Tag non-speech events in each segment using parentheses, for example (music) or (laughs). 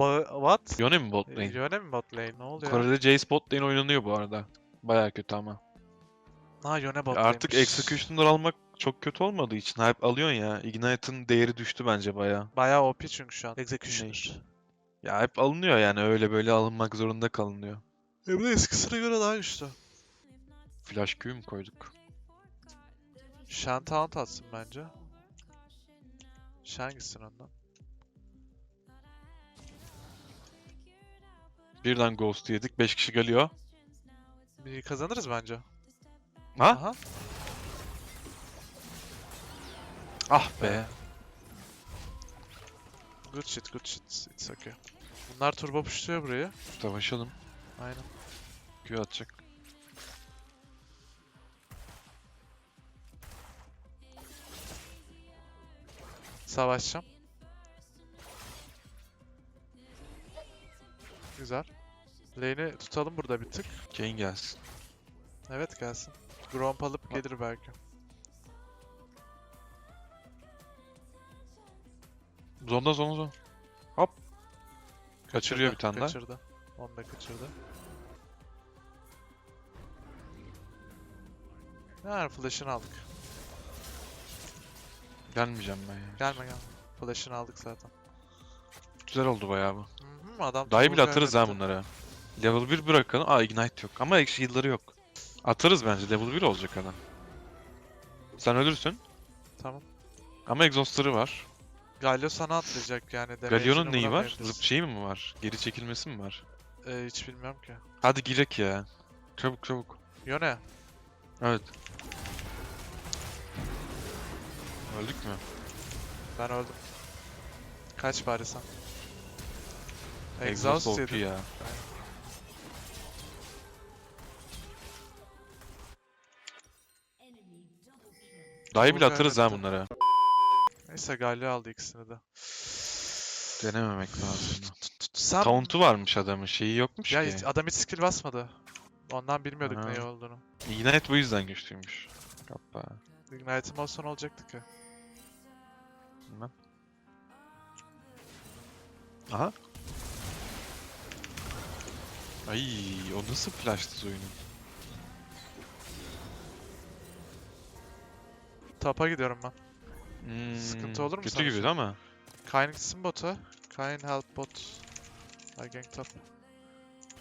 Ba what? Yone mi bot lane? Yöne mi bot lane? Ne oluyor? Kore'de Jace bot lane oynanıyor bu arada. Baya kötü ama. Ha Yöne bot Artık lane'miş. Executioner almak çok kötü olmadığı için hep alıyorsun ya. Ignite'ın değeri düştü bence baya. Bayağı OP çünkü şu an. Executioner. Ya hep alınıyor yani öyle böyle alınmak zorunda kalınıyor. E bu da eskisine göre daha güçlü. Flash Q mu koyduk? Shen taunt atsın bence. Shen gitsin ondan. Birden Ghost yedik. 5 kişi geliyor. Bir kazanırız bence. Ha? Aha. Ah be. Good shit, good shit. It's okay. Bunlar turbo pushluyor burayı. Savaşalım. Aynen. Q atacak. Savaşacağım. Güzel. Lane'i tutalım burada bir tık. Kane gelsin. Evet gelsin. Gromp alıp gelir belki. Zonda zonda zonda. Hop. Kaçırıyor bir Kaçırdı, tane daha. Kaçırdı. Onu da kaçırdı. Yani flash'ını aldık. Gelmeyeceğim ben ya. Gelme gelme. Flash'ını aldık zaten. Güzel oldu bayağı bu. Hı hı, adam Dayı turbo bile atarız ha bunlara. Level 1 bırakalım. Aa Ignite yok. Ama yılları yok. Atarız bence. Level 1 olacak adam. Sen ölürsün. Tamam. Ama exhaustları var. Galio sana atlayacak yani. Galio'nun neyi var? Zıp şeyi mi var? Geri çekilmesi mi var? Ee, hiç bilmiyorum ki. Hadi girek ya. Çabuk çabuk. Yone. Evet. Öldük mü? Ben öldüm. Kaç bari sen. Exhaust Exhaust OP ya. Dayı bile atarız ha bunlara. Neyse Galio aldı ikisini de. Denememek lazım. Taunt'u varmış adamın. Şeyi yokmuş Ya ki. hiç- adam hiç skill basmadı. Ondan bilmiyorduk Ha. ne olduğunu. Ignite bu yüzden güçlüymüş. Kappa. Ignite'im olsa ne olacaktı ki? Bilmem. Aha. Ay, o nasıl flash'tı oyunun? Tapa gidiyorum ben. Hmm, Sıkıntı olur mu Kötü sana gibi an? ama. Kayn gitsin bota. Kayn help bot. I gank top.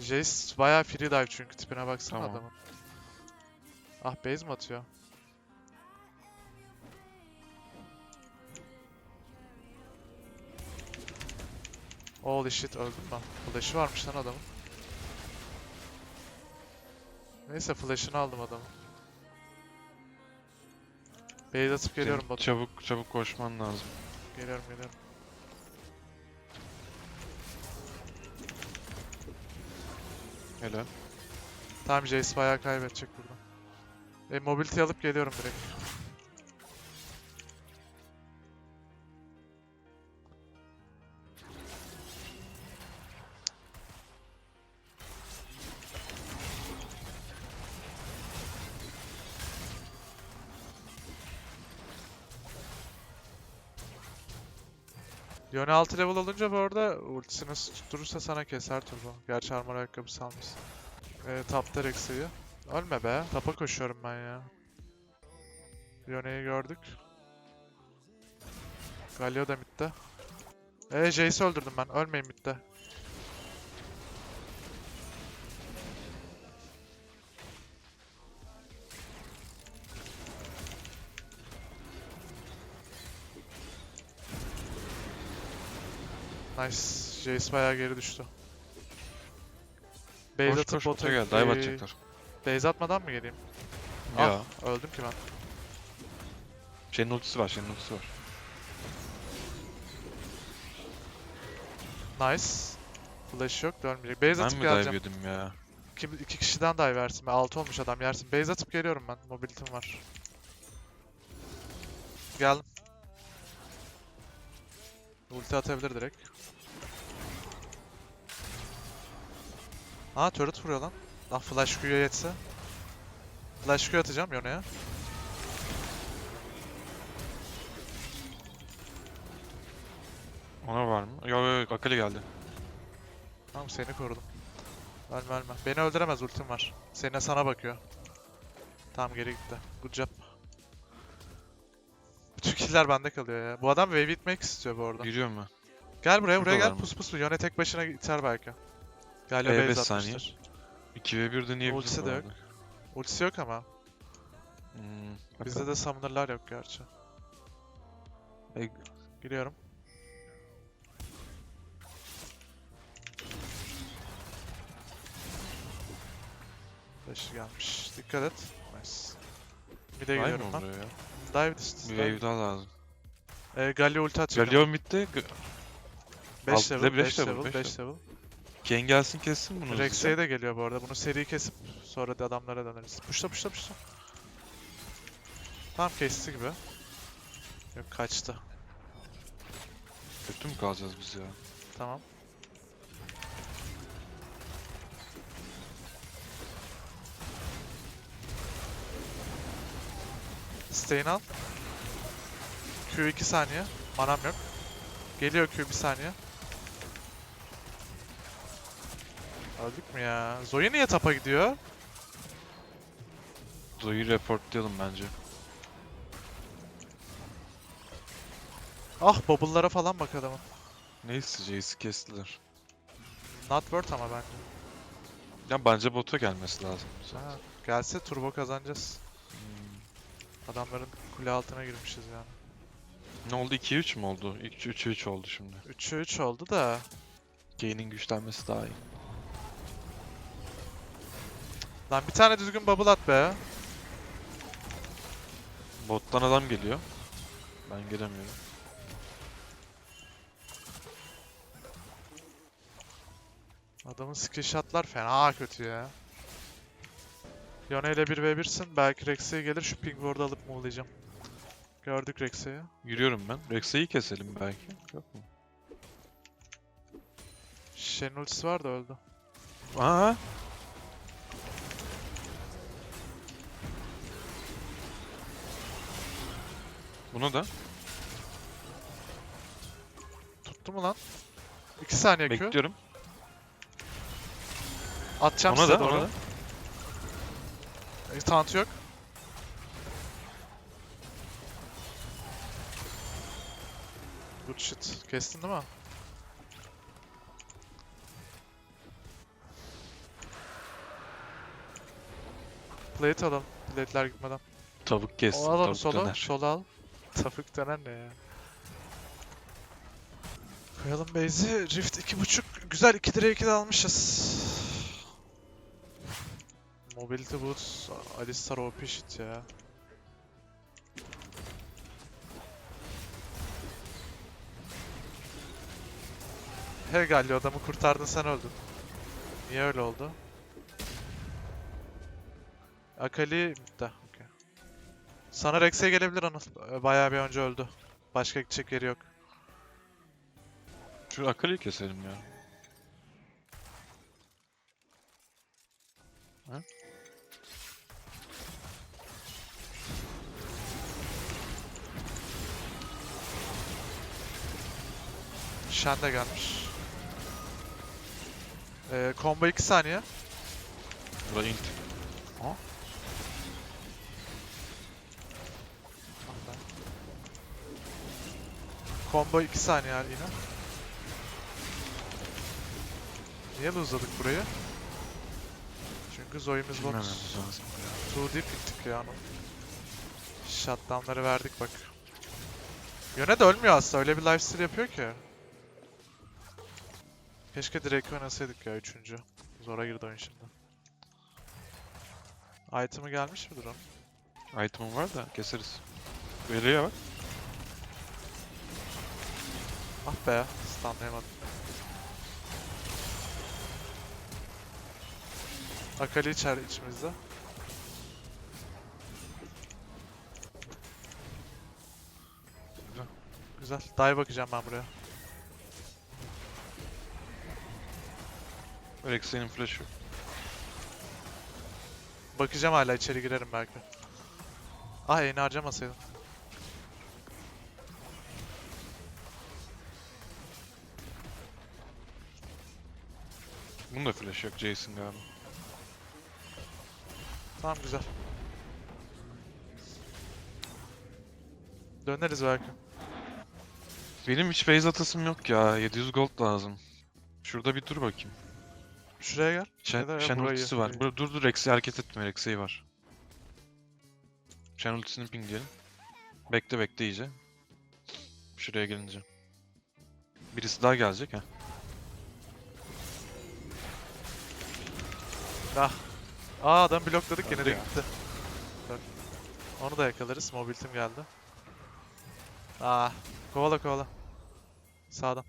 Jace bayağı free dive çünkü tipine baksana Tamam. adamın. Ah base mi atıyor? Holy shit öldüm ben. Flash'ı varmış lan adamın. Neyse flash'ını aldım adamın. Base atıp geliyorum Senin. Çabuk çabuk koşman lazım. Geliyorum geliyorum. Helal. Tamam Jace bayağı kaybedecek burada. E mobility alıp geliyorum direkt. Yone 6 level olunca bu arada ultisini tutturursa sana keser turbo. Gerçi armor ayakkabısı almışsın. Ee, tapta Rex'i. Ölme be. Tapa koşuyorum ben ya. Yone'yi gördük. Galio da midde. Eee Jace'i öldürdüm ben. Ölmeyin midde. Nice. Jace bayağı geri düştü. Base Koş koş bota gel. Dive atacaklar. Base atmadan mı geleyim? Ya. Ah, öldüm ki ben. Şeyin ultisi var. Şeyin ultisi var. Nice. Flash yok dönmeyecek. Base Ben atıp mi dive geleceğim. yedim ya? Kim, iki kişiden dive versin. 6 olmuş adam yersin. Base atıp geliyorum ben. Mobility'm var. Geldim. Ulti atabilir direkt. Aa turret vuruyor lan. Lan flash Q'ya yetse. Flash Q atacağım Yone'ye. Ona var mı? Yok yok. Akali geldi. Tamam seni korudum. Ölme ölme. Beni öldüremez ultim var. Seninle sana bakıyor. Tamam geri gitti. Good job. Killer bende kalıyor ya. Bu adam wave itmek istiyor bu arada. Yürüyorum ben. Gel buraya buraya gel mı? pus pus. Yone tek başına iter belki. Galiba base beş saniye. atmıştır. 2v1 deneyebiliriz Ultisi bu de arada. yok. Ultisi yok ama. Hmm, Bizde bakalım. de summoner'lar yok gerçi. E, Giriyorum. Beşi gelmiş. Dikkat et. Nice. Bir de geliyorum mı ben. ya? Dive. Bir wave daha lazım. Ee, Galio ulti atacak. Galio midde. G- 5 Alt- level, 5 beş level, level, 5 beş level. Kane gelsin kessin bunu Rex'e de geliyor bu arada. Bunu seri kesip sonra da adamlara döneriz. Puşla puşla puşla. Tamam kesti gibi. Yok kaçtı. Kötü mü kalacağız biz ya? Tamam. Stain al. Q 2 saniye. Manam yok. Geliyor Q 1 saniye. Öldük mü ya? Zoe niye tapa gidiyor? Zoe'yi reportlayalım bence. Ah bubble'lara falan bak adamın. Neyse Jace'i kestiler. Not worth ama bence. Ya bence bota gelmesi lazım. Ha, gelse turbo kazanacağız. Adamların kule altına girmişiz yani. Ne oldu? 2-3 mü oldu? 3-3 oldu şimdi. 3'e 3 oldu da. Kane'in güçlenmesi daha iyi. Lan bir tane düzgün bubble at be. Bottan adam geliyor. Ben gelemiyorum. Adamın screenshotlar fena kötü ya. Yone ile 1v1'sin. Belki Rex'e gelir şu ping ward'u alıp move'layacağım. Gördük Rex'i. Yürüyorum ben. Rex'e'yi keselim belki. Yok mu? Shen'in ultisi var da öldü. Aa! Bunu da Tuttu mu lan? 2 saniye Q. bekliyorum. Atacağım Ona size da, doğru. ona da. E, taunt yok. Good shit. Kestin değil mi? Plate alalım. Plate'ler gitmeden. Tavuk kestim. O alalım solo. döner. Solo al. Tavuk döner ne ya? Koyalım base'i. Rift 2.5. Güzel 2 direğe 2 de almışız. Mobility Boots. Alistar OP shit ya. He Galio adamı kurtardın sen öldün. Niye öyle oldu? Akali midde. okey. Sana Rex'e gelebilir Anıl. Ee, Bayağı bir önce öldü. Başka gidecek yeri yok. Şu Akali'yi keselim ya. Shen de gelmiş. Ee, combo 2 saniye. Burada int. Combo 2 saniye yine. Niye uzadık burayı? Çünkü Zoe'miz box. Too deep gittik ya Anıl. Shutdown'ları verdik bak. Yöne de ölmüyor aslında. Öyle bir lifesteal yapıyor ki. Keşke direkt oynasaydık ya üçüncü. Zora girdi oyun şimdi. Item'ı gelmiş midir onun? Item'ım var da keseriz. Veriye bak. Ah be, stunlayamadım. Akali içer içimizde. Güzel. Güzel. Dive bakacağım ben buraya. Rex'in flash yok. Bakacağım hala içeri girerim belki. Ah yayını harcamasaydım. Bunun da flash yok Jason galiba. Tamam güzel. Döneriz belki. Benim hiç base atasım yok ya. 700 gold lazım. Şurada bir dur bakayım. Şuraya gel. Shen burayı, ultisi var. burayı. Bur dur dur Rex'i hareket etme. Rex'i var. Shen ultisini pingleyelim. Bekle bekle iyice. Şuraya gelince. Birisi daha gelecek ha. Ah. Aa adam blokladık yine Öldü de gitti. Bak. Onu da yakalarız. Mobiltim geldi. Aa. Kovala kovala. Sağdan.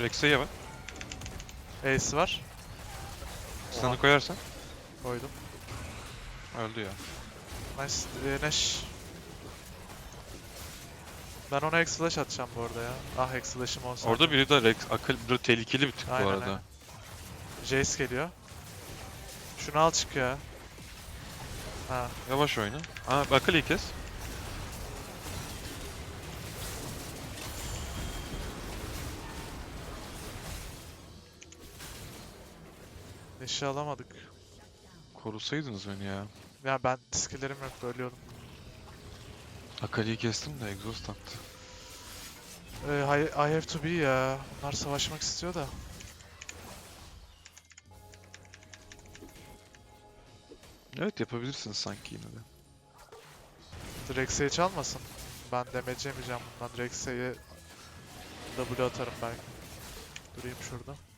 Rex'e bak. Ace var. Stun'ı koyarsan koydum. öldü ya. Nice. Ee, Neş. Ben ona X flash atacağım bu arada ya. Ah X flash'ım olsa. Orada biri de Rex akıl bir tehlikeli bir tık Aynen, bu arada. aynen. Jace geliyor. Şunu al çık ya. Ha. Yavaş oyna. Aa akıl kes. Neşi alamadık. Korusaydınız beni ya. Ya ben skillerim yok ölüyordum. Akali'yi kestim de exhaust attı. Ee, I, I have to be ya. Bunlar savaşmak istiyor da. Evet yapabilirsiniz sanki yine de. Rex'e çalmasın. Ben damage yemeyeceğim bundan. Rex'e W atarım belki. Durayım şurada.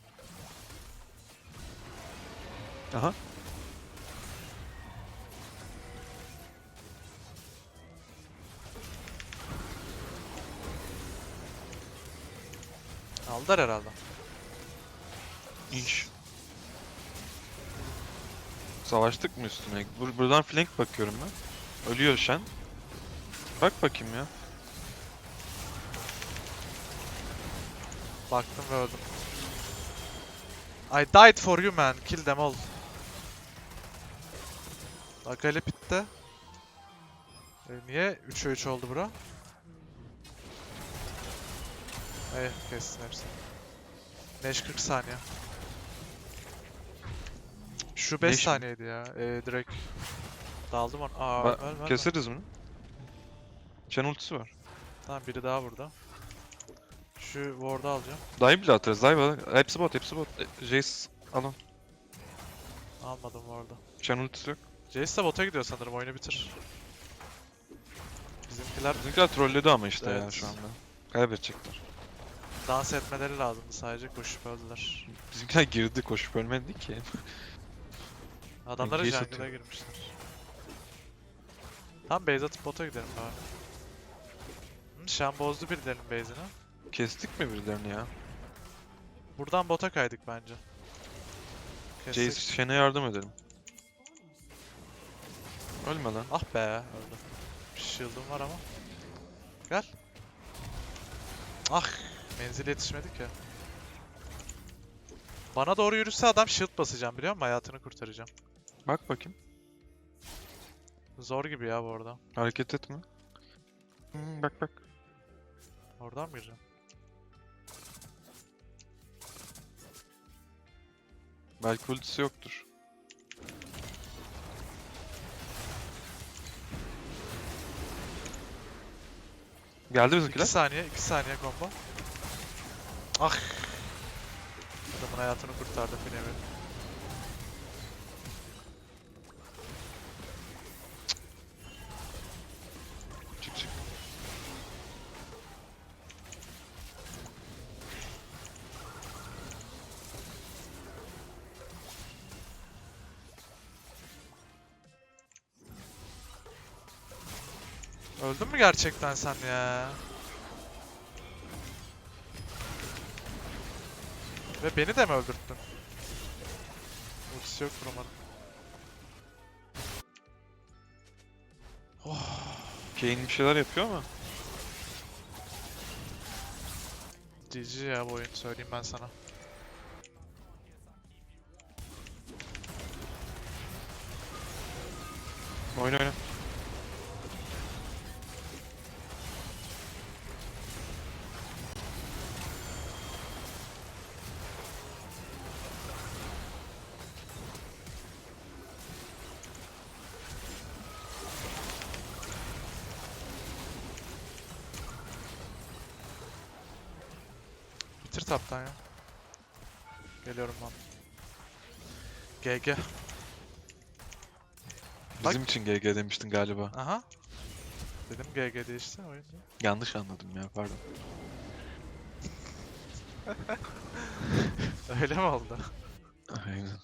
Aha. Aldılar herhalde. İnş. Savaştık mı üstüne? Bur buradan flank bakıyorum ben. Ölüyor Shen. Bak bakayım ya. Baktım ve öldüm. I died for you man. Kill them all. Akali pitte. E, niye 3'e 3 oldu bura? Ey kessin hepsini. Neş 40 saniye. Şu 5 Neş mi? saniyeydi ya. E, direkt daldım onu. Aa, Ba- ölme, ölme. Keseriz bunu. Shen ultisi var. Tamam biri daha burada. Şu ward'u alacağım. Dive bile atarız. Dive al- Hepsi bot, hepsi bot. E, Jace alın. Almadım ward'u. Shen ultisi yok. Jace de bota gidiyor sanırım oyunu bitir. Bizimkiler Bizimkiler trolledi ama işte Evet. şu anda. Kaybedecekler. dans etmeleri lazımdı sadece koşup öldüler. Bizimkiler girdi koşup ölmedi ki. Adamlara Jace jungle'a atıyor. girmişler. Tam base atıp bota gidelim bari. Hı, Shen bozdu birilerinin base'ini. Kestik mi birilerini ya? Buradan bota kaydık bence. Jace Kestik. Shen'e yardım edelim. Ölme lan. Ah be öldü. Shield'ım var ama. Gel. Ah menzil yetişmedik ya. Bana doğru yürüse adam shield basacağım biliyor musun? Hayatını kurtaracağım. Bak bakayım. Zor gibi ya bu arada. Hareket etme. Hmm, bak bak. Oradan mı gireceğim? Belki ultisi yoktur. Geldi 2 bizimkiler. saniye, 2 saniye combo. Ah. Adamın hayatını kurtardım bir Öldün mü gerçekten sen ya? Ve beni de mi öldürttün? Ultisi yok umarım. Kane bir şeyler yapıyor ama. GG ya bu oyun söyleyeyim ben sana. Oyna oyna. Taptan ya. Geliyorum ben. GG. Bizim için GG demiştin galiba. Aha. Dedim GG diye işte oyunda. Yanlış anladım ya pardon. (laughs) Öyle mi oldu? Aynen.